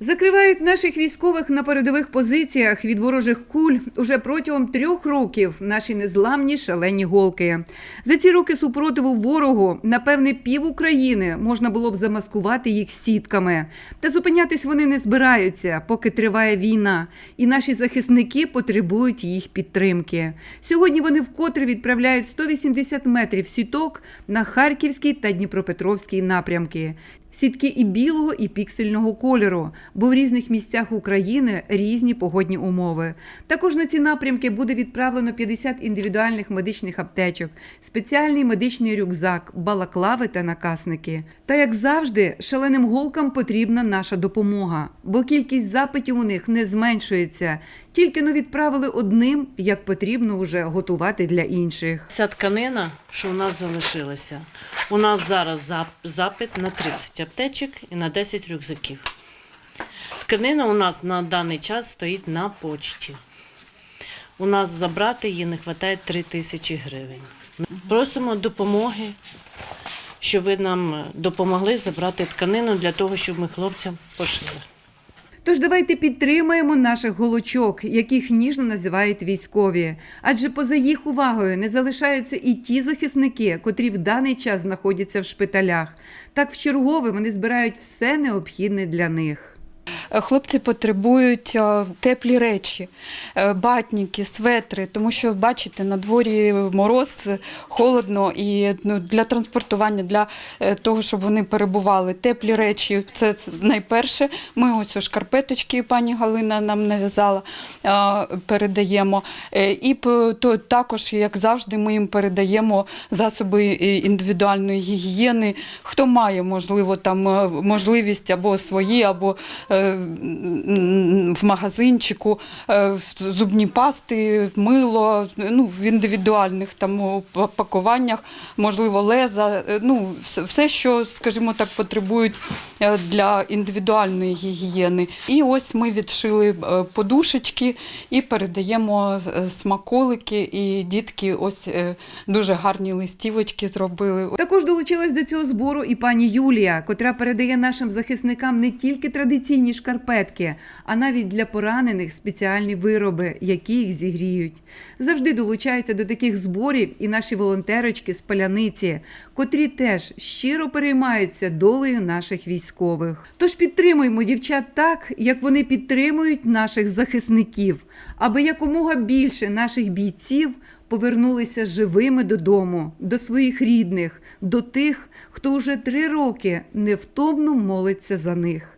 Закривають наших військових на передових позиціях від ворожих куль уже протягом трьох років наші незламні шалені голки. За ці роки супротиву ворогу, напевне, пів України можна було б замаскувати їх сітками. Та зупинятись вони не збираються, поки триває війна, і наші захисники потребують їх підтримки. Сьогодні вони вкотре відправляють 180 метрів сіток на Харківський та Дніпропетровський напрямки. Сітки і білого, і піксельного кольору, бо в різних місцях України різні погодні умови. Також на ці напрямки буде відправлено 50 індивідуальних медичних аптечок, спеціальний медичний рюкзак, балаклави та накасники. Та як завжди, шаленим голкам потрібна наша допомога, бо кількість запитів у них не зменшується. Тільки но відправили одним, як потрібно вже готувати для інших. Ця тканина, що у нас залишилася, у нас зараз запит на 30 аптечок і на 10 рюкзаків. Тканина у нас на даний час стоїть на почті. У нас забрати її не вистачає 3 тисячі гривень. Просимо допомоги, щоб ви нам допомогли забрати тканину для того, щоб ми хлопцям пошили. Тож давайте підтримаємо наших голочок, яких ніжно називають військові. Адже поза їх увагою не залишаються і ті захисники, котрі в даний час знаходяться в шпиталях. Так в чергове вони збирають все необхідне для них. Е, Хлопці потребують е, теплі речі, е, батніки, светри, тому що бачите, на дворі мороз, холодно, і ну, для транспортування, для того, щоб вони перебували. Теплі речі це найперше. Ми ось шкарпеточки, пані Галина нам нав'язала, передаємо. І то також, як завжди, ми їм передаємо засоби індивідуальної гігієни. Хто має, можливо, там можливість або свої, або в магазинчику, е, зубні пасти, мило, ну, в індивідуальних там пакуваннях, можливо, леза, е, ну, все, що, скажімо так, потребують е, для індивідуальної гігієни. І ось ми відшили подушечки і передаємо смаколики, і дітки ось дуже гарні листівочки зробили. Також долучилась до цього збору і пані Юлія, котра передає нашим захисникам не тільки традиційні шкарпетки, а навіть для поранених спеціальні вироби, які їх зігріють. Завжди долучаються до таких зборів і наші волонтерочки з паляниці, котрі теж щиро переймаються долею наших військових. Тож підтримуємо дівчат так, як вони підтримують наших захисників, аби якомога більше наших бійців повернулися живими додому, до своїх рідних, до тих, хто уже три роки невтомно молиться за них.